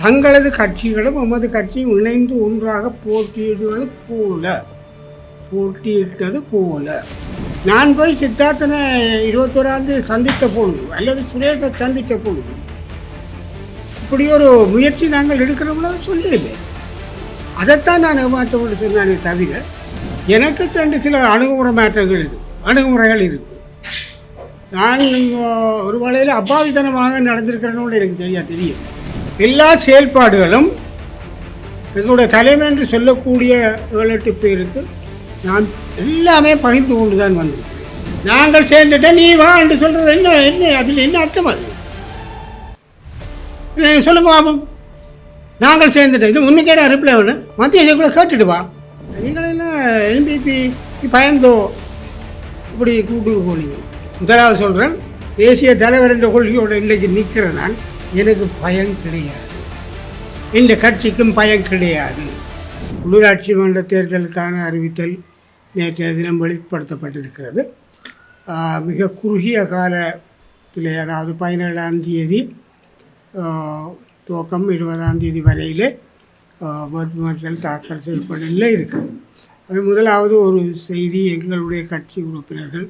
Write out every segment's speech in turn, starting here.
தங்களது கட்சிகளும் எமது கட்சியும் இணைந்து ஒன்றாக போட்டியிடுவது போல போட்டியிட்டது போல. நான் போய் சித்தார்த்தனை இருபத்தோராந்து சந்தித்த பொழுது அல்லது சுரேஷை சந்தித்த பொழுது இப்படி ஒரு முயற்சி நாங்கள் எடுக்கிறோம்னா சொல்லவில்லை. அதைத்தான் நான் ஏமாற்றப்பட்டு சொன்னானே தவிர எனக்கு சென்று சில அணுகுமுறை மாற்றங்கள் இருக்கு அணுகுமுறைகள் இருக்கு. நான் ஒரு வேளையில் அப்பாவித்தனமாக நடந்திருக்கிறேன்னு எனக்கு சரியாக தெரியும். எல்லா செயல்பாடுகளும் எங்களுடைய தலைமை என்று சொல்லக்கூடிய ஏழு எட்டு பேருக்கு நான் எல்லாமே பகிர்ந்து கொண்டு தான் வந்தேன் நாங்கள் சேர்ந்துட்டேன் நீ வா என்று சொல்கிறது என்ன என்ன அதில் என்ன அர்த்தம் அது? சொல்லுங்க பாபம் நாங்கள் சேர்ந்துட்டோம். இது முன்னுக்கே நான் ரிப்ளை வேணும் மத்திய இதுக்குள்ளே கேட்டுட்டு வா. என்ன என்பிபி பயந்தோ? இப்படி கூப்பிட்டு போனீங்க. முதலாவது சொல்கிறேன் தேசிய தலைவர் என்ற கொள்கையோட இன்றைக்கு நிற்கிறேன் நான். எனக்கு பயம் கிடையாது. இந்த கட்சிக்கும் பயம் கிடையாது. உள்ளூராட்சி மன்ற தேர்தலுக்கான அறிவித்தல் நேற்றைய தினம் வெளிப்படுத்தப்பட்டிருக்கிறது. மிக குறுகிய காலத்தில் அதாவது பதினேழாம் தேதி துவக்கம் இருபதாம் தேதி வரையிலே ஆஹ் வேட்புமனுக்கள் தாக்கல் செய்யப்பட நிலை இருக்குது அது முதலாவது ஒரு செய்தி எங்களுடைய கட்சி உறுப்பினர்கள்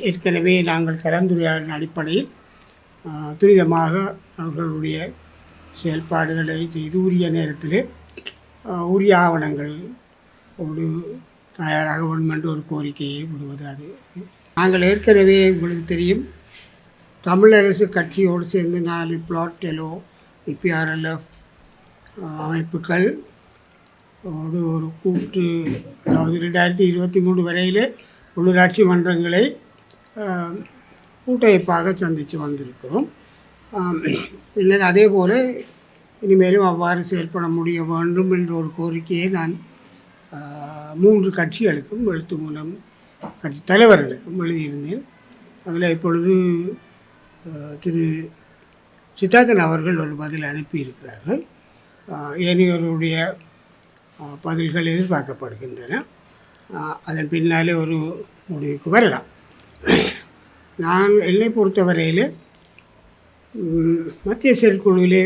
ஏற்கனவே நாங்கள் கலந்துரையாடின அடிப்படையில் துரிதமாக அவர்களுடைய செயல்பாடுகளை செய்து உரிய நேரத்தில் உரிய ஆவணங்கள் ஒரு தயாராக வேண்டும் என்ற ஒரு கோரிக்கையை விடுவது அது. நாங்கள் ஏற்கனவே உங்களுக்கு தெரியும் தமிழரசு கட்சியோடு சேர்ந்து நாலு பிளாட் எலோ இபிஆர்எல்எஃப் அமைப்புகள் ஓடு ஒரு கூட்டு அதாவது ரெண்டாயிரத்தி இருபத்தி மூணு வரையில் உள்ளூராட்சி மன்றங்களை கூட்டமைப்பாக சந்தித்து வந்திருக்கிறோம். பின்னர் அதே போல் இனிமேலும் அவ்வாறு செயல்பட முடிய வேண்டும் என்ற ஒரு கோரிக்கையை நான் மூன்று கட்சிகளுக்கும் எழுத்து மூலம் கட்சி தலைவர்களுக்கும் எழுதியிருந்தேன். அதில் இப்பொழுது திரு சித்தார்த்தன் அவர்கள் ஒரு பதில் அனுப்பியிருக்கிறார்கள். ஏனையோருடைய பதில்கள் எதிர்பார்க்கப்படுகின்றன. அதன் பின்னாலே ஒரு முடிவுக்கு வரலாம். நான் என்னை பொறுத்தவரையில் மத்திய செயற்குழுவிலே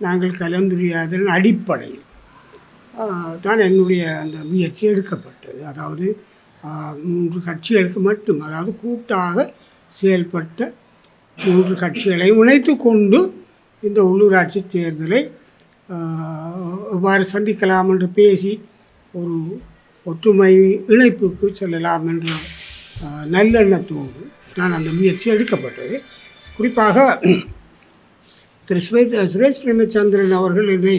நாங்கள் கலந்துரையாதலின் அடிப்படையில் தான் என்னுடைய அந்த முயற்சி எடுக்கப்பட்டது. அதாவது மூன்று கட்சிகளுக்கு மட்டும் அதாவது கூட்டாக செயல்பட்ட மூன்று கட்சிகளை இணைத்து கொண்டு இந்த உள்ளூராட்சி தேர்தலை எவ்வாறு சந்திக்கலாம் என்று பேசி ஒரு ஒற்றுமை இணைப்புக்கு செல்லலாம் என்ற நல்லெண்ணத்தோடு நான் அந்த முயற்சி எடுக்கப்பட்டது. குறிப்பாக திரு சுரேஷ் சுரேஷ் பிரேமச்சந்திரன் அவர்கள் என்னை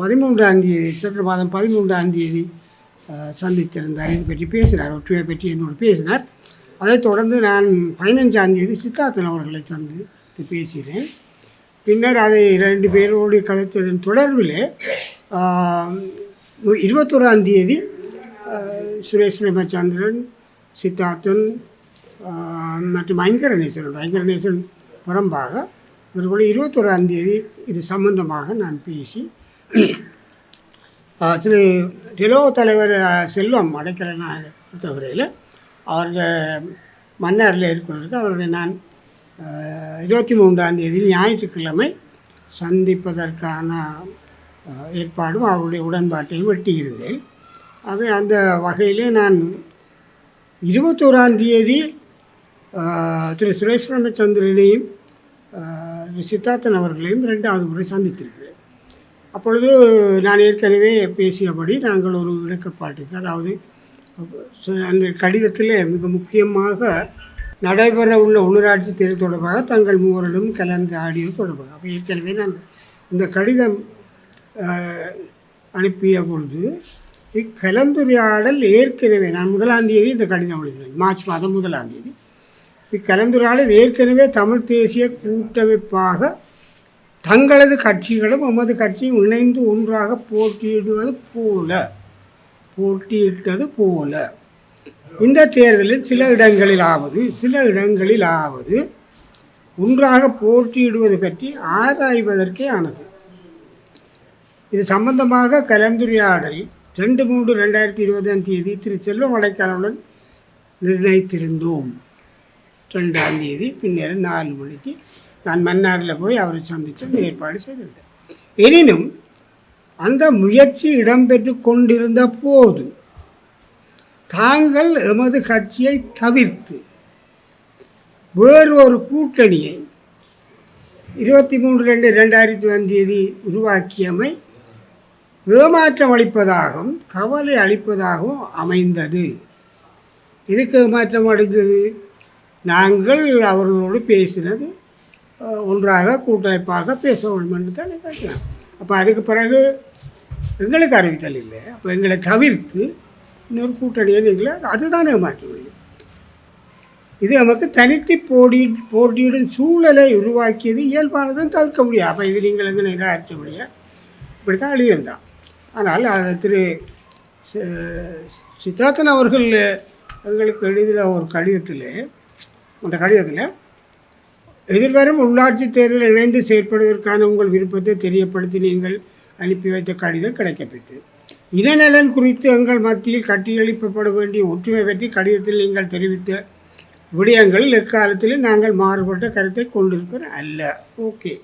பதிமூன்றாம் தேதி சென்ற மாதம் பதிமூன்றாம் தேதி சந்தித்திருந்தார். இது பற்றி பேசினார். ஒற்றுமை பற்றி என்னோடு பேசினார். அதைத் தொடர்ந்து நான் பதினஞ்சாம் தேதி சித்தார்த்தன் அவர்களை சந்தித்து பேசினேன். பின்னர் அதை ரெண்டு பேரோடு கலைத்ததன் தொடர்பில் இருபத்தோராம் தேதி சுரேஷ் பிரேமச்சந்திரன் சித்தார்த்தன் ஆஹ், மற்றும் பயங்கர நேசன் புறம்பாக இவர்களோட இருபத்தோராம் தேதி இது சம்பந்தமாக நான் பேசி திரு டெலோ தலைவர் செல்வம் அடைக்கலனாக பொறுத்தவரையில் அவர்கள் மன்னாரில் இருப்பதற்கு அவர்களை நான் இருபத்தி மூன்றாம் தேதி ஞாயிற்றுக்கிழமை சந்திப்பதற்கான ஏற்பாடும் அவருடைய உடன்பாட்டையும் வெட்டியிருந்தேன் ஆகவே அந்த வகையிலே நான் இருபத்தோராம் தேதி திரு சுரேஷ் பிரமச்சந்திரனையும் சித்தார்த்தன் அவர்களையும் ரெண்டாவது முறை சந்தித்திருக்கிறேன். அப்பொழுது நான் ஏற்கனவே பேசியபடி நாங்கள் ஒரு விளக்கப்பாட்டுக்கு அதாவது அந்த கடிதத்தில் மிக முக்கியமாக நடைபெற உள்ள உள்ளூராட்சி தேர்தல் தொடர்பாக தங்கள் மூவரிடம் கலந்து ஆடியது தொடர்பாக. அப்போ ஏற்கனவே நாங்கள் இந்த கடிதம் அனுப்பிய பொழுது இக்கலந்துரையாடல் ஏற்கனவே நான் முதலாம் தேதி இந்த கடிதம் எழுதினேன் மார்ச் மாதம் முதலாம் தேதி. இக்கலந்துரையாடல் ஏற்கனவே தமிழ் தேசிய கூட்டமைப்பாக தங்களது கட்சிகளும் எமது கட்சியும் இணைந்து ஒன்றாக போட்டியிடுவது போல போட்டியிட்டது போல. இந்த தேர்தலில் சில இடங்களிலாவது சில இடங்களிலாவது ஒன்றாக போட்டியிடுவது பற்றி ஆராய்வதற்கே ஆனது. இது சம்பந்தமாக கலந்துரையாடல் ரெண்டு மூன்று ரெண்டாயிரத்தி இருபதாம் தேதி திரு செல்வம் அடைக்காலுடன் நிர்ணயித்திருந்தோம். ரெண்டாம் தேதி பின்னர் நாலு மணிக்கு. நான் மன்னாரில் போய் அவரை சந்தித்து இந்த ஏற்பாடு செய்திருந்தேன் எனினும் அந்த முயற்சி இடம்பெற்று கொண்டிருந்த போது தாங்கள் எமது கட்சியை தவிர்த்து வேறு ஒரு கூட்டணியை இருபத்தி மூன்று ரெண்டு ரெண்டாயிரத்தி ஒன்றியதி உருவாக்கியமை ஏமாற்றம் அளிப்பதாகவும் கவலை அளிப்பதாகவும் அமைந்தது. இதுக்கு ஏமாற்றம் அடைந்தது? நாங்கள் அவர்களோடு பேசினது ஒன்றாக கூட்டமைப்பாக பேச வேண்டும் என்று தான் நினைக்கிறேன் அப்போ அதுக்கு பிறகு எங்களுக்கு அறிவித்தல் இல்லை. அப்போ எங்களை தவிர்த்து இன்னொரு கூட்டணியை நீங்களே அதுதான் ஏமாற்ற முடியும் இது நமக்கு தனித்து போடி போட்டியிடும் சூழலை உருவாக்கியது இயல்பானதும் தவிர்க்க முடியாது. அப்போ இது நீங்கள் எங்கே நிராகரித்த முடியாது. இப்படி தான் எழுதியிருந்தான். ஆனால் அது திரு சித்தார்த்தன் அவர்கள் எங்களுக்கு எழுதின ஒரு கடிதத்தில் அந்த கடிதத்தில் எதிர்வரும் உள்ளாட்சி தேர்தலில் இணைந்து செயற்படுவதற்கான உங்கள் விருப்பத்தை தெரியப்படுத்தி நீங்கள் அனுப்பி வைத்த கடிதம் கிடைக்கப்பெற்றது இனநலன் குறித்து எங்கள் மத்தியில் கட்டியளிப்பட வேண்டிய ஒற்றுமை பற்றி கடிதத்தில் நீங்கள் தெரிவித்த விடயங்களில் எக்காலத்தில் நாங்கள் மாறுபட்ட கருத்தை கொண்டிருக்கிறோம் அல்ல. ஓகே.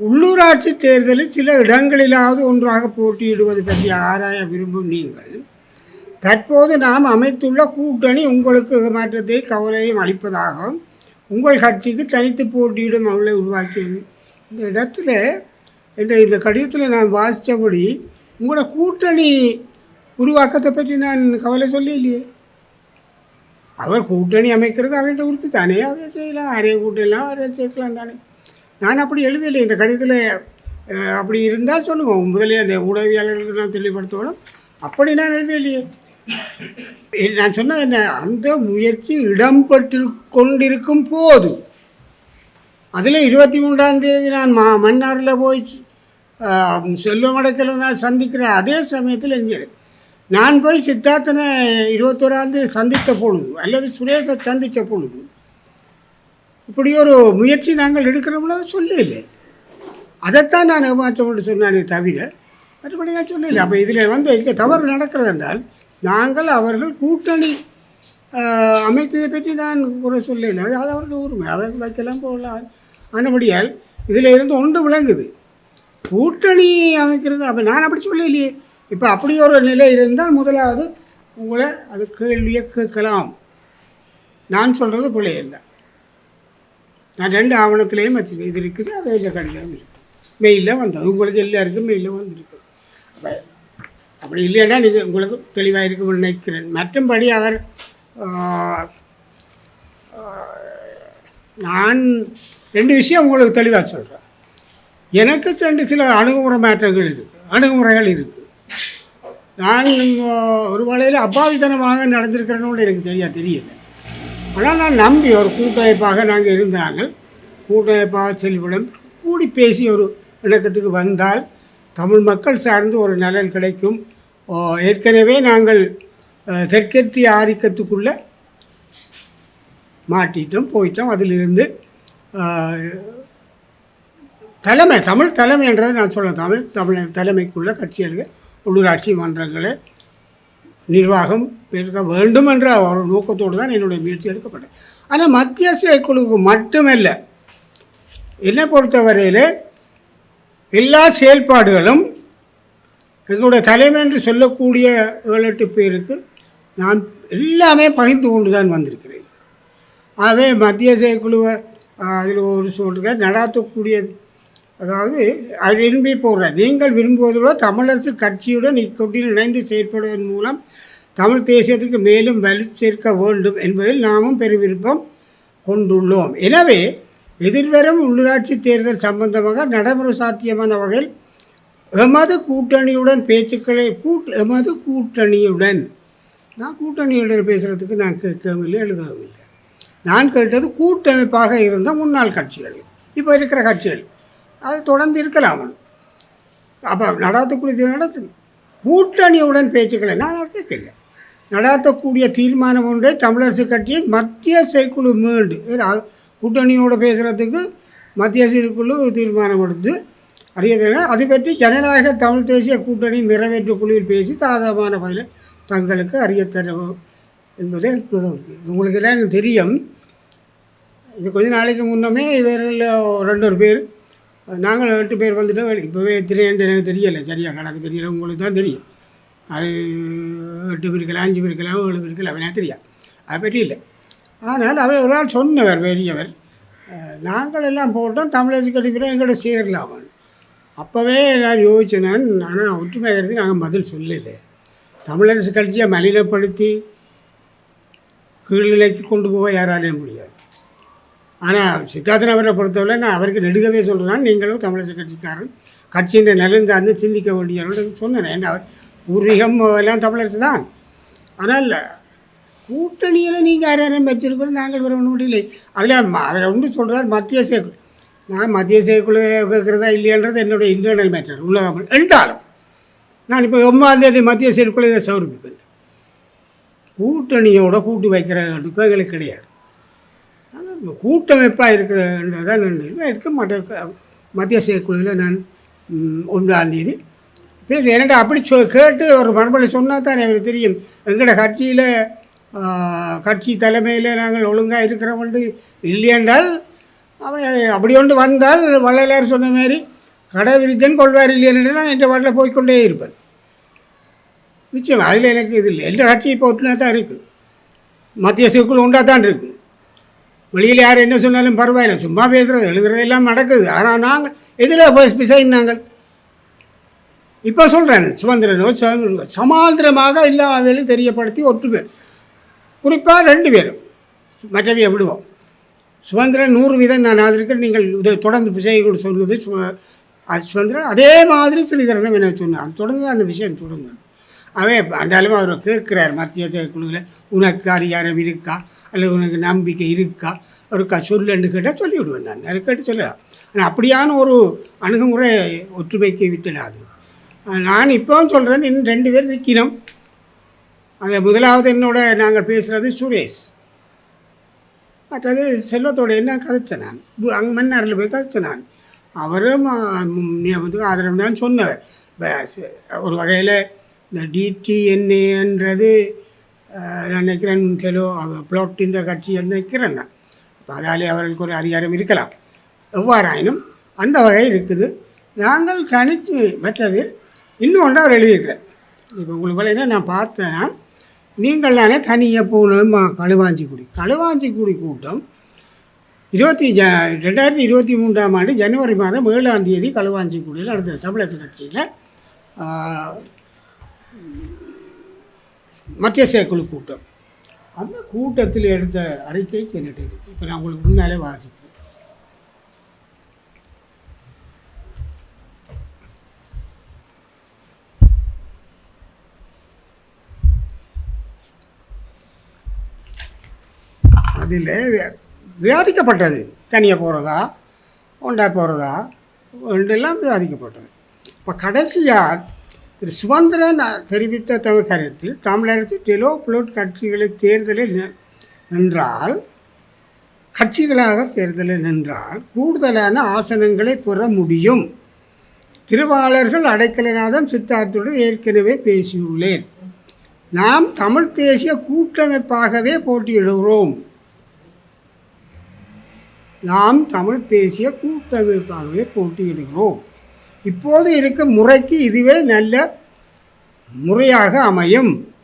உள்ளூராட்சி தேர்தலில் சில இடங்களிலாவது ஒன்றாக போட்டியிடுவது பற்றி ஆராய விரும்பும் நீங்கள் தற்போது நாம் அமைத்துள்ள கூட்டணி உங்களுக்கு மாற்றத்தை கவலையும் அளிப்பதாகவும் உங்கள் கட்சிக்கு தனித்து போட்டியிடும் அவளை உருவாக்கி இந்த இடத்துல என்ற இந்த கடிதத்தில் நான் வாசித்தபடி உங்களோட கூட்டணி உருவாக்கத்தை பற்றி நான் கவலை சொல்லலையே அவர் கூட்டணி அமைக்கிறது அவர்கிட்ட உறுத்து தானே அவரே செய்யலாம். அரைய கூட்டலாம் அரைய சேர்க்கலாம் தானே. நான் அப்படி எழுதலை. இந்த கடிதத்தில் அப்படி இருந்தால் சொல்லுவோம் முதலே அந்த ஊடகவியாளர்களுக்கு நான் தெளிவுபடுத்தணும். அப்படி நான் எழுதலையே. நான் சொன்னது என்ன? அந்த முயற்சி இடம்பெற்று கொண்டிருக்கும் போது அதில் இருபத்தி மூன்றாம் தேதி நான் மா மன்னாரில் போய் செல்வமடத்தில் நான் சந்திக்கிற அதே சமயத்தில் இங்கே நான் போய் சித்தார்த்தனை இருபத்தோராம் தேதி சந்தித்த பொழுது அல்லது சுரேஷை சந்தித்த பொழுது இப்படி ஒரு முயற்சி நாங்கள் எடுக்கிறோம்னா சொல்லலை அதைத்தான் நான் ஏமாற்றம் என்று சொன்னானே தவிர மற்றபடி நான் சொல்லலை அப்போ இதில் வந்து இங்கே தவறு நடக்கிறது என்றால் நாங்கள் அவர்கள் கூட்டணி அமைத்ததை பற்றி நான் குறை சொல்லல அது அவர்கள் உரிமை. அவர்கள் வைக்கலாம் போகலாம் ஆனபடியால் இதில் இருந்து ஒன்று விளங்குது. கூட்டணி அமைக்கிறது அப்போ நான் அப்படி சொல்லலையே. இப்போ அப்படி ஒரு நிலை இருந்தால் முதலாவது உங்களை அது கேள்வியை கேட்கலாம். நான் சொல்கிறது பிள்ளை இல்லை நான் ரெண்டு ஆவணத்துலேயும் வச்சுருக்கேன் இது இருக்குது அது கணிதம் இருக்குது மெயிலில் வந்தது. உங்களுக்கு எல்லாருக்கும் மெயிலில் வந்திருக்கு. அப்போ அப்படி இல்லைன்னா நீங்கள் உங்களுக்கு தெளிவாக இருக்கும் நினைக்கிறேன். மற்றும்படி அவர் நான் ரெண்டு விஷயம் உங்களுக்கு தெளிவாக சொல்கிறேன் எனக்கு ரெண்டு சில அணுகுமுறை மாற்றங்கள் இருக்குது அணுகுமுறைகள் இருக்குது நான் ஒரு வேளையில் அப்பாவித்தனமாக நடந்திருக்கிறேன்னு எனக்கு சரியாக தெரியல. ஆனால் நான் நம்பி ஒரு கூட்டமைப்பாக நாங்கள் இருந்தாங்கள் கூட்டமைப்பாக செல்விடம் கூடி பேசி ஒரு இணக்கத்துக்கு வந்தால் தமிழ் மக்கள் சார்ந்து ஒரு நலன் கிடைக்கும். ஏற்கனவே நாங்கள் தெற்கத்திய ஆதிக்கத்துக்குள்ளே மாட்டிட்டோம் போயிட்டோம். அதிலிருந்து தலைமை தமிழ் தலைமைன்றதை நான் சொல்ல தமிழ் தமிழ் தலைமைக்குள்ள கட்சிகளுக்கு உள்ளூராட்சி மன்றங்களை நிர்வாகம் இருக்க வேண்டும் என்ற ஒரு நோக்கத்தோடு தான் என்னுடைய முயற்சி எடுக்கப்பட்டது. ஆனால் மத்திய குழுவுக்கு மட்டுமல்ல என்னை பொறுத்தவரையில் எல்லா செயல்பாடுகளும் எங்களுடைய தலைமை என்று சொல்லக்கூடிய ஏழு எட்டு பேருக்கு நான் எல்லாமே பகிர்ந்து கொண்டு தான் வந்திருக்கிறேன். ஆகவே மத்திய செயற்குழுவை அதில் ஒரு சொல்கிற நடாத்தக்கூடிய அதாவது அது விரும்பி போடுற நீங்கள் விரும்புவதோட தமிழரசு கட்சியுடன் இக்கொட்டில் இணைந்து செயற்படுவதன் மூலம் தமிழ் தேசியத்திற்கு மேலும் வலு சேர்க்க வேண்டும் என்பதில் நாமும் பெரு விருப்பம் கொண்டுள்ளோம். எனவே எதிர்வரும் உள்ளூராட்சி தேர்தல் சம்பந்தமாக நடைமுறை சாத்தியமான வகையில் எமது கூட்டணியுடன் பேச்சுக்களை கூட் எமது கூட்டணியுடன். நான் கூட்டணியுடன் பேசுகிறதுக்கு நான் கேட்கவும் இல்லை எழுதவும் இல்லை நான் கேட்டது கூட்டமைப்பாக இருந்த முன்னாள் கட்சிகள். இப்போ இருக்கிற கட்சிகள். அது தொடர்ந்து இருக்கலாம். அப்போ நடாத்தக்கூடிய நடத்து கூட்டணியுடன் பேச்சுக்களை நான் கேட்கல நடாத்தக்கூடிய தீர்மானம் ஒன்றை தமிழரசு கட்சியின் மத்திய செயற்குழு மீண்டு கூட்டணியோடு கூட்டணியோட பேசுகிறதுக்கு மத்திய செயற்குழு தீர்மானம் எடுத்து அறியதுனா அது பற்றி ஜனநாயக தமிழ் தேசிய கூட்டணி நிறைவேற்று குழுவில் பேசி தாதமான பதிலை தங்களுக்கு அறிய தரும் என்பதே உங்களுக்கு எல்லாம் தெரியும். இது கொஞ்ச நாளைக்கு முன்னமே இவர்கள் ரெண்டு ஒரு பேர் நாங்கள் எட்டு பேர் வந்துட்டோம். இப்போவே எத்தனைன்ட்டு எனக்கு தெரியலை. சரியாக கணக்கு தெரியல உங்களுக்கு தான் தெரியும். அது எட்டு பேர் அஞ்சு பேர் ஏழு பேர் இருக்கலாம் எனக்கு தெரியாது. அதை பற்றி இல்லை. ஆனால் அவர் ஒரு நாள் சொன்னவர் பெரியவர் நாங்கள் எல்லாம் போட்டோம் தமிழரசு கட்டிக்கிறோம் எங்களோட சேரலாம் அப்போவே நான் யோசிச்சேன் ஆனால் ஒற்றுமை கருதி நாங்கள் பதில் சொல்லலை. தமிழரசு கட்சியை மலினப்படுத்தி கீழ்நிலைக்கு கொண்டு போக யாராலையும் முடியாது. ஆனால் சித்தார்த்தன் அவரை பொறுத்தவரை நான் அவருக்கு நெடுகவே சொல்கிறேன் நீங்களும் தமிழரசு கட்சிக்காரன் கட்சியின் நலன் சார்ந்து சிந்திக்க வேண்டியவர்கள் சொன்னேன். ஏன்னா அவர் பூர்வீகம் எல்லாம் தமிழரசு தான். ஆனால் கூட்டணியில் நீங்கள் யாரையும் வச்சிருக்கணும் நாங்கள் வர ஒன்றும் முடியலை அதில் அவர் ஒன்று சொல்கிறார் மத்திய சேர்க்கணும் நான் மத்திய செயற்குழு கேட்குறதா இல்லையன்றது என்னுடைய இன்டர்னல் மேட்டர் உள்ள என்றாலும் நான் இப்போ ஒன்பதாந்தேதி மத்திய செயற்குழு இதை சமர்ப்பிப்பேன் கூட்டணியோட கூட்டு வைக்கிற எங்களுக்கு கிடையாது. அது கூட்டமைப்பாக இருக்கிறதான் நான் இருக்க மாட்டேன். மத்திய செயற்குழுவில் நான் ஒன்றாந்தேதி ஒன்றாம் தேதி பேச என்னடா அப்படி சொ கேட்டு ஒரு மறுபடி சொன்னால் தான் எனக்கு தெரியும். எங்களோட கட்சியில் கட்சி தலைமையில் நாங்கள் ஒழுங்காக இருக்கிறவங்க இல்லையென்றால் அவன் அப்படி ஒன்று வந்தால் வள்ளலார் சொன்ன மாதிரி கடை விரிச்சன் கொள்வார் இல்லைன்னு நான் என்ற வாட்டில் போய்க்கொண்டே இருப்பேன். நிச்சயம் அதில் எனக்கு இது இல்லை. எந்த கட்சி இப்போ ஒட்டுனா தான் இருக்குது. மத்திய சிக்குள் உண்டாக தான் இருக்குது. வெளியில் யார் என்ன சொன்னாலும் பரவாயில்லை. சும்மா பேசுகிறது எழுதுறது எல்லாம் நடக்குது. ஆனால் நாங்கள் எதில் போய் பிசைன் நாங்கள். இப்போ சொல்கிறேன் சுதந்திரனோ சமாந்திரமாக எல்லா வேலையும் தெரியப்படுத்தி ஒற்றுமை குறிப்பாக ரெண்டு பேரும். மற்றவையை விடுவோம். சுதந்திரன் நூறு விதம் நான் அதற்கு நீங்கள் இதை தொடர்ந்து விஜய் சொல்வது சு- அது சுதந்திரன் அதே மாதிரி ஸ்ரீதரனும் என்ன சொன்னார். தொடர்ந்து அந்த விஷயம் தொடர்ந்து. அவே அண்டாலும் அவர் கேட்குறார் மத்திய குழுவில் உனக்கு அதிகாரம் இருக்கா? அல்லது உனக்கு நம்பிக்கை இருக்கா? அவருக்கா சொல்லுன்னு கேட்டால் சொல்லிவிடுவேன் நான். அதை கேட்டு சொல்லலாம் ஆனால் அப்படியான ஒரு அணுகுமுறை ஒற்றுமைக்கு வித்திடாது. நான் இப்போவும் சொல்கிறேன் இன்னும் ரெண்டு பேர் நிற்கணும். அந்த முதலாவது என்னோட நாங்கள் பேசுகிறது சுரேஷ். மற்றது செல்வத்தோட என்ன கதைச்சேன் நான்? அங்கே மன்னாரில் போய் கதைச்சேன் நான். அவரும் வந்து ஆதரவு தான் சொன்னவர். ஒரு வகையில் இந்த டிடிஎன்ஏன்றது நான் நினைக்கிறேன் செலோ இந்த கட்சி நினைக்கிறேன் நான். இப்போ அதாலே அவர்களுக்கு ஒரு அதிகாரம் இருக்கலாம். எவ்வாறாயினும் அந்த வகை இருக்குது. நாங்கள் தனித்து மற்றது இன்னொன்று அவர் எழுதியிருக்கிறேன் இப்போ உங்களுக்கு என்ன நான் பார்த்தேன் நீங்கள் தானே தனியாக போகணும் களுவாஞ்சிக்குடி களுவாஞ்சிக்குடி கூட்டம் இருபத்தி ஜ ரெண்டாயிரத்தி இருபத்தி மூன்றாம் ஆண்டு ஜனவரி மாதம் ஏழாம் தேதி களுவாஞ்சிக்குடியில் நடந்தது தமிழரசு கட்சியில். மத்திய குழு கூட்டம். அந்த கூட்டத்தில் எடுத்த அறிக்கை என்னட்டு இப்போ நான் உங்களுக்கு முன்னாலே வாசிக்கிறேன். அதில் விவாதிக்கப்பட்டது. தனியாக போகிறதா ஒன்றா போகிறதா ரெண்டெல்லாம் விவாதிக்கப்பட்டது. இப்போ கடைசியாக திரு சுதந்திரன் தெரிவித்த தவ கருத்தில் தமிழரசு டெலோ புளோட் கட்சிகளை தேர்தலில் நின்றால் கட்சிகளாக தேர்தலில் நின்றால் கூடுதலான ஆசனங்களை பெற முடியும். திருவாளர்கள் அடைக்கலநாதன் சித்தார்த்துடன் ஏற்கனவே பேசியுள்ளேன். நாம் தமிழ் தேசிய கூட்டமைப்பாகவே போட்டியிடுகிறோம். நாம் தமிழ் தேசிய கூட்டமைப்பாகவே போட்டியிடுகிறோம். இப்போது இருக்கும் முறைக்கு இதுவே நல்ல முறையாக அமையும்.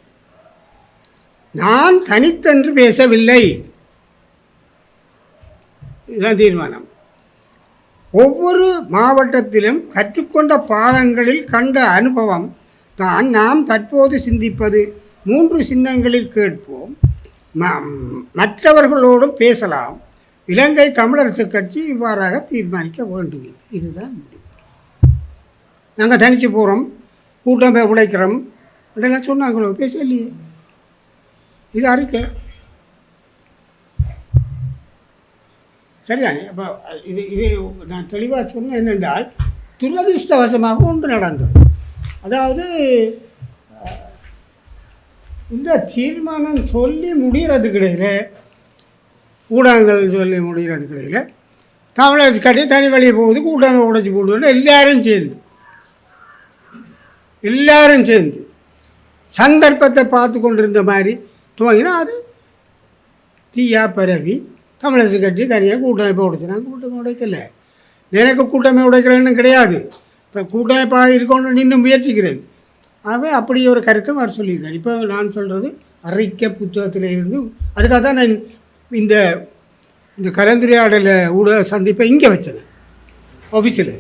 நான் தனித்தன்று பேசவில்லை. இதுதான் தீர்மானம். ஒவ்வொரு மாவட்டத்திலும் கற்றுக்கொண்ட பாடங்களில் கண்ட அனுபவம் தான் நாம் தற்போது சிந்திப்பது. மூன்று சின்னங்களில் கேட்போம். ம- மற்றவர்களோடும் பேசலாம். இலங்கை தமிழரசு கட்சி இவ்வாறாக தீர்மானிக்க வேண்டும். இதுதான் முடிவு. நாங்கள் தனிச்சு போகிறோம் கூட்டம் போய் உடைக்கிறோம் இதெல்லாம் சொன்னாங்களோ? பேசலையே. இது அறிக்கை. சரிதானே அப்போ இது இது நான் தெளிவாக சொன்னேன் என்னென்றால் துரதிர்ஷ்டவசமாக ஒன்று நடந்தது. அதாவது இந்த தீர்மானம் சொல்லி முடிகிறது கிடையில ஊடகங்கள் சொல்லி முடிகிறது கிடையில. தமிழரசு கட்டி தனி வழியை போகுது கூட்டமை உடைச்சி போட்டு எல்லாரும் சேர்ந்து. எல்லாரும் சேர்ந்து. சந்தர்ப்பத்தை பார்த்து கொண்டிருந்த மாதிரி துவங்கினா அது தீயா பரவி தமிழரசு கட்சி தனியாக கூட்டமைப்பை உடைச்சினாங்க கூட்டமை உடைக்கல. எனக்கு கூட்டமை உடைக்கிறேன்னு கிடையாது. இப்போ கூட்டமைப்பாக இருக்கணும்னு நின்று முயற்சிக்கிறேன். ஆகவே அப்படி ஒரு கருத்தை அவர் சொல்லியிருக்கார். இப்போ நான் சொல்கிறது அறிக்கை புத்தகத்தில் இருந்து அதுக்காக தான் நான் இந்த இந்த கலந்துரையாடலை ஊடக சந்திப்பை இங்கே வச்சேன் ஆஃபீஸில்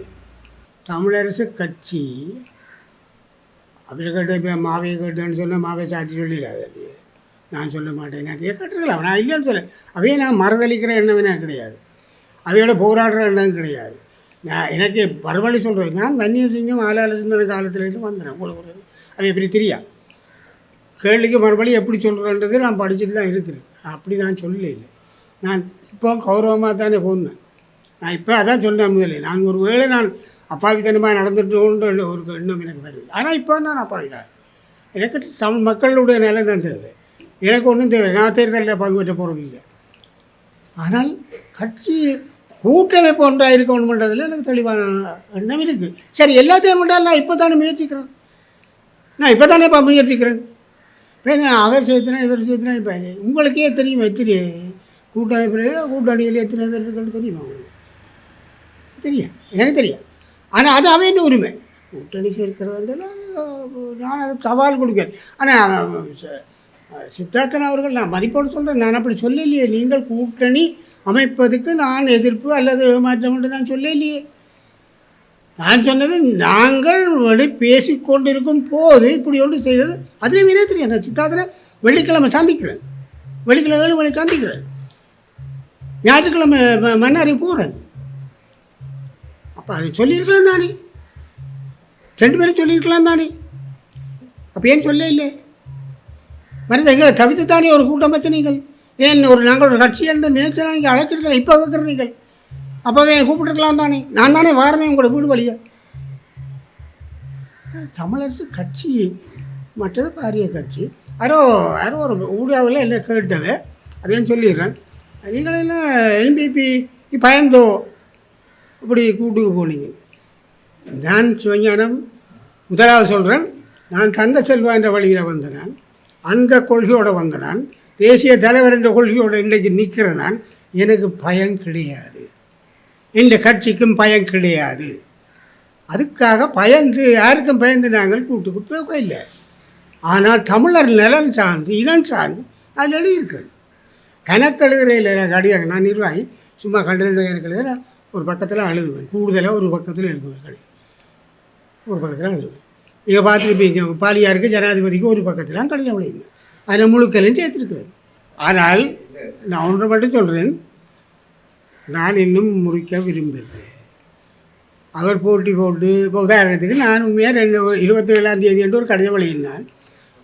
தமிழரசு கட்சி அப்படி கேட்டு இப்போ மாவே கட்டுன்னு சொன்ன மாவே சாட்டி சொல்லிடாது நான் சொல்ல மாட்டேன் நான் கேட்டுருக்கலாம் நான் இல்லைன்னு சொல்ல அவையே நான் மறதளிக்கிற எண்ணமே கிடையாது. அவையோட போராடுற எண்ணம் கிடையாது. நான் எனக்கு பரவாயில்ல சொல்கிறேன் நான் வன்னியசிங்கம் ஆலாலசுந்தர காலத்துலேருந்து வந்தேன். உங்களுக்கு ஒரு அது எப்படி தெரியா? கேள்விக்கு மறுபடியும் எப்படி சொல்கிறேன்றது நான் படிச்சுட்டு தான் இருக்கிறேன். அப்படி நான் சொல்லல நான் இப்போ கௌரவமாக தானே போனேன். நான் இப்போ அதான் சொன்னேன் முதல்ல. நான் ஒரு வேளை நான் அப்பாவித்தனமாக நடந்துட்டோன்ற ஒரு எண்ணம் எனக்கு வருது. ஆனால் இப்போ நான் அப்பாவிதான். எனக்கு தமிழ் மக்களுடைய நிலை தான் தேவை. எனக்கு ஒன்றும் தேவை நான் தேர்தலில் பங்கு பெற்ற போகிறது இல்லை. ஆனால் கட்சி கூட்டமைப்பு ஒன்றாக பண்ணுறதுல எனக்கு தெளிவான எண்ணம் இருக்குது சரி எல்லாத்தையும் பண்ணாலும் நான் இப்போ தானே முயற்சிக்கிறேன்? நான் இப்போ தானே இப்போ முயற்சிக்கிறேன்? இப்போ அவர் சேர்த்துனா இவர் சேர்த்துனா இப்போ உங்களுக்கே தெரியும்? எத்தனை கூட்டமைப்பில் கூட்டணியில் எத்தனை பேர் இருக்குன்னு தெரியுமா உங்களுக்கு? தெரியும். எனக்கு தெரியும் ஆனால் அது அவன் உரிமை? கூட்டணி சேர்க்கிறதுன்றதுல நான் அது சவால் கொடுக்கிறேன் ஆனால் சித்தார்த்தன் அவர்கள் நான் மதிப்போடு சொல்கிறேன் நான் அப்படி சொல்லலையே. நீங்கள் கூட்டணி அமைப்பதுக்கு நான் எதிர்ப்பு அல்லது ஏமாற்றம் என்று நான் சொல்லலையே. நான் சொன்னது நாங்கள் வழி பேசி கொண்டிருக்கும் போது இப்படி ஒன்று செய்தது. அதிலே மீனே தெரியும்? நான் சித்தார்த்தனை வெள்ளிக்கிழமை சந்திக்கிறேன். வெள்ளிக்கிழமை ஏழு மணி சந்திக்கிறேன். ஞாயிற்றுக்கிழமை மன்னாரி போகிறேன் அப்போ அது சொல்லியிருக்கலாம் தானே? ரெண்டு பேரும் சொல்லியிருக்கலாம் தானே? அப்போ ஏன் சொல்ல இல்லை? மனித எங்களை தவித்து தானே ஒரு கூட்டம் பிரச்சனைகள் நீங்கள்? ஏன் ஒரு நாங்கள் ஒரு கட்சி என்று நினைச்சா நீங்கள் அழைச்சிருக்கலாம் இப்போ கேட்குற நீங்கள் அப்போவே என்னை கூப்பிட்டுருக்கலாம் தானே. நான் தானே வாரனே உங்களோட வீடு வழியா? தமிழரசு கட்சி மற்றது பாரிய கட்சி. யாரோ யாரோ ஒரு ஊடியாவில் என்ன கேட்டவ அதையும் சொல்லிடுறேன். நீங்கள் என்ன என்பிபி பயந்தோ? இப்படி கூட்டுக்கு போனீங்க. நான் சிவஞானம் முதலாவது சொல்கிறேன் நான் தந்த செல்வா என்ற வழியில் வந்த நான் அந்த கொள்கையோடு வந்த நான் தேசிய தலைவர் என்ற கொள்கையோடு இன்றைக்கு நிற்கிறேன் நான் எனக்கு பயம் கிடையாது. இந்த கட்சிக்கும் பயன் கிடையாது. அதுக்காக பயந்து யாருக்கும் பயந்து நாங்கள் கூட்டுக்கு போக இல்லை. ஆனால் தமிழர் நலன் சார்ந்து இனம் சார்ந்து அதில் எழுதியிருக்கிறது. கணக்கெழுகிறையில் எனக்கு அடியாக நான் நிர்வாகி சும்மா கண்டு எனக்கு ஒரு பக்கத்தில் அழுதுவேன் கூடுதலாக ஒரு பக்கத்தில் எழுதுவேன் கிடையாது ஒரு பக்கத்தில் அழுதுவேன் நீங்கள் பார்த்துருப்பீங்க பாலியாருக்கு ஜனாதிபதிக்கு ஒரு பக்கத்தில் கடிதம் எழுதுங்க அதில் முழுக்கலையும் சேர்த்துருக்குறேன் ஆனால் நான் ஒன்று மட்டும் சொல்கிறேன் நான் இன்னும் முறிக்க விரும்புகிறேன் அவர் போட்டி போட்டு இப்போ உதாரணத்துக்கு நான் உண்மையாக ரெண்டு இருபத்தி ஏழாம் தேதி என்று ஒரு கடிதம் எழுதினான்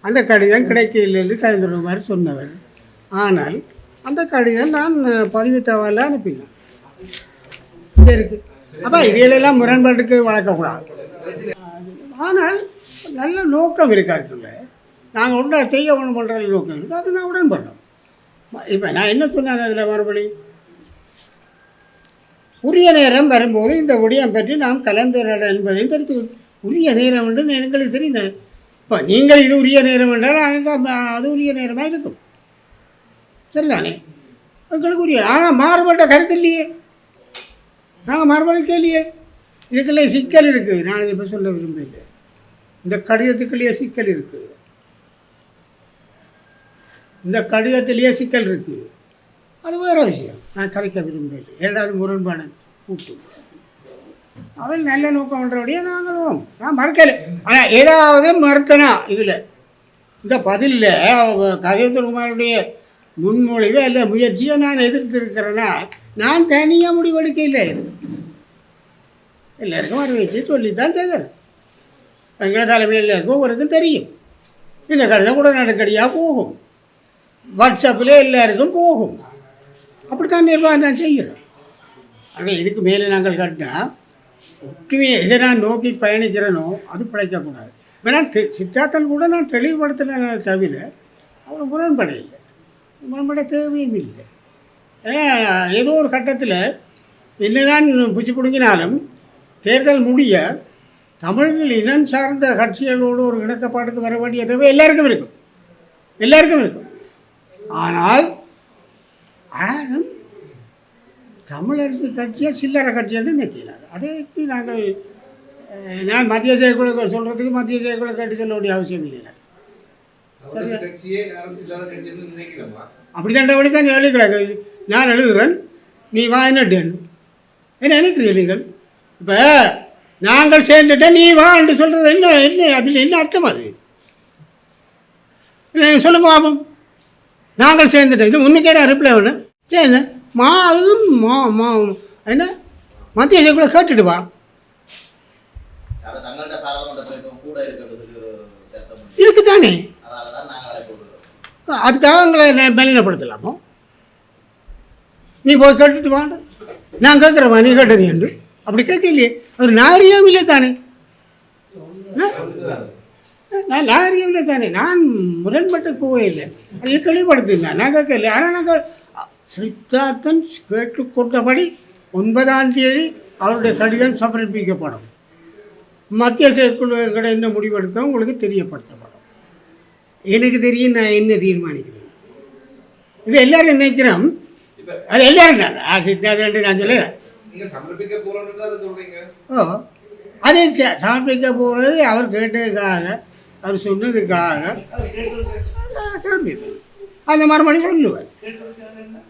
அந்த கடிதம் கிடைக்கவில்லை என்று கலந்துருமாறு சொன்னவர். ஆனால் அந்த கடிதம் நான் பதிவு தவறில் அனுப்பினேன். இது இருக்குது அப்போ இதிலெல்லாம் முரண்பாட்டுக்கு வளர்க்கக்கூடாது. ஆனால் நல்ல நோக்கம் இருக்காதுக்குள்ள நாங்கள் ஒன்றா செய்ய ஒன்று பண்ணுறது நோக்கம் இருக்குது அது நான் உடன்படுறோம் இப்போ நான் என்ன சொன்னேன் அதில் மறுபடி உரிய நேரம் வரும்போது இந்த விடயம் பற்றி நாம் கலந்துரையாட என்பதையும் தெரிந்து உரிய நேரம் என்று எங்களுக்கு தெரிந்த இப்போ நீங்கள் இது உரிய நேரம் என்றால் அது உரிய நேரமாக இருக்கும். சரிதானே? எங்களுக்கு உரிய ஆனால் மாறுபட்ட கருத்து இல்லையே. நாங்கள் மாறுபட இல்லையே இதுக்குள்ளே சிக்கல் இருக்குது நான் இப்போ சொல்ல விரும்பல இந்த கடிதத்துக்குள்ளேயே சிக்கல் இருக்குது இந்த கடிதத்திலேயே சிக்கல் இருக்குது அது வேறு விஷயம். நான் கதைக்க விரும்பல ஏழாவது முரண்பாடு கூட்டு. அவன் நல்ல நோக்கம் பண்ணுறபடியே நாங்களும் நான் மறக்கலை. ஆனால் ஏதாவது மறுத்தனா இதில் இந்த பதிலில் கஜேந்திரகுமாருடைய முன்மொழிவை அல்ல முயற்சியை நான் எதிர்த்து இருக்கிறேன்னா நான் தனியாக முடிவெடுக்க இல்லை. எல்லாருக்கும் வர வச்சு சொல்லித்தான் செய்கிறேன் எங்களை தலைமையில் எல்லாருக்கும் ஒவ்வொருக்கும் தெரியும். இந்த கடிதம் கூட நடக்கடியாக போகும் வாட்ஸ்அப்பில் எல்லாருக்கும் போகும். அப்படித்தான் நிர்வாகம் நான் செய்கிறோம் ஆனால் இதுக்கு மேலே நாங்கள் கட்டினா ஒற்றுமையை எதை நான் நோக்கி பயணிக்கிறேனோ அது பிழைக்கக்கூடாது. வேணா தெ- சித்தார்த்தன் கூட நான் தெளிவுபடுத்தினேன் தவிர அவர் முரண்பட இல்லை. முரண்பட தேவையும் இல்லை. ஏன்னா ஏதோ ஒரு கட்டத்தில் என்னதான் பிச்சு பிடுங்கினாலும் தேர்தல் முடிய தமிழில் இனம் சார்ந்த கட்சிகளோடு ஒரு இணக்கப்பாட்டுக்கு வர வேண்டிய தேவை எல்லாருக்கும் இருக்கும். எல்லாருக்கும் இருக்கும். ஆனால் யாரும் தமிழரசு கட்சியாக சில்லறை கட்சின்னு நினைக்கிறார் அதற்கு நாங்கள் நான் மத்திய செயற்குழு சொல்கிறதுக்கு மத்திய செயற்குழு கேட்டு சொல்ல வேண்டிய அவசியம் இல்லை தமிழரசு கட்சியே யாரும் சில்லாத கட்சின்னு நினைக்கலாமா அப்படி தான் தான் எழுதி கிடக்கு நான் எழுதுகிறேன். நீ வா என்னட்டேன் என்ன நினைக்கிறீர்கள் நீங்கள் இப்போ நாங்கள் சேர்ந்துட்டேன் நீ வா என்று சொல்கிறது என்ன என்ன அதில் என்ன அர்த்தம் அது? சொல்லுங்க பாப்போம் நாங்கள் சேர்ந்துட்டோம். இது முன்னுக்கே ரிப்ளை வேணும். சரி மா அதுவும் மா மா என்ன? மத்திய கேட்டுட்டு வா. பிரதிநிதித்துவம் கூட சட்டம் உண்டு. இருக்குதானே அதுக்காக எங்களை நே- பலவீனப்படுத்தலாமோ நீ போய் கேட்டுட்டு வாங்க நான் கேட்குறேம்மா நீ கேட்டது என்று. அப்படி கேட்கலையே. ஒரு நாகரிகம் இல்லை தானே? நான் நாகரிகம் இல்லை தானே. நான் முரண்பட்டு போவே இல்லை. அது தெளிவுபடுத்துங்க. நான் கேட்கல ஆனால் நாங்கள் சித்தார்த்தன் கேட்டுக்கொண்டபடி ஒன்பதாம் தேதி அவருடைய கடிதம் சமர்ப்பிக்கப்படும். மத்திய செயற்குழுக்களை என்ன முடிவெடுத்தோம் உங்களுக்கு தெரியப்படுத்தப்படும். எனக்கு தெரியும் நான் என்ன தீர்மானிக்கிறேன்? இது எல்லாரும் நினைக்கிறோம்? அது எல்லாரும் தான். ஆ சித்தார்த்தன் நான் சொல்லுறேன் ஓ அதே ச- சமர்ப்பிக்க போகிறது அவர் கேட்டதுக்காக அவர் சொன்னதுக்காக. சமர்ப்பிப்பேன் அந்த மறுபடியும் என்ன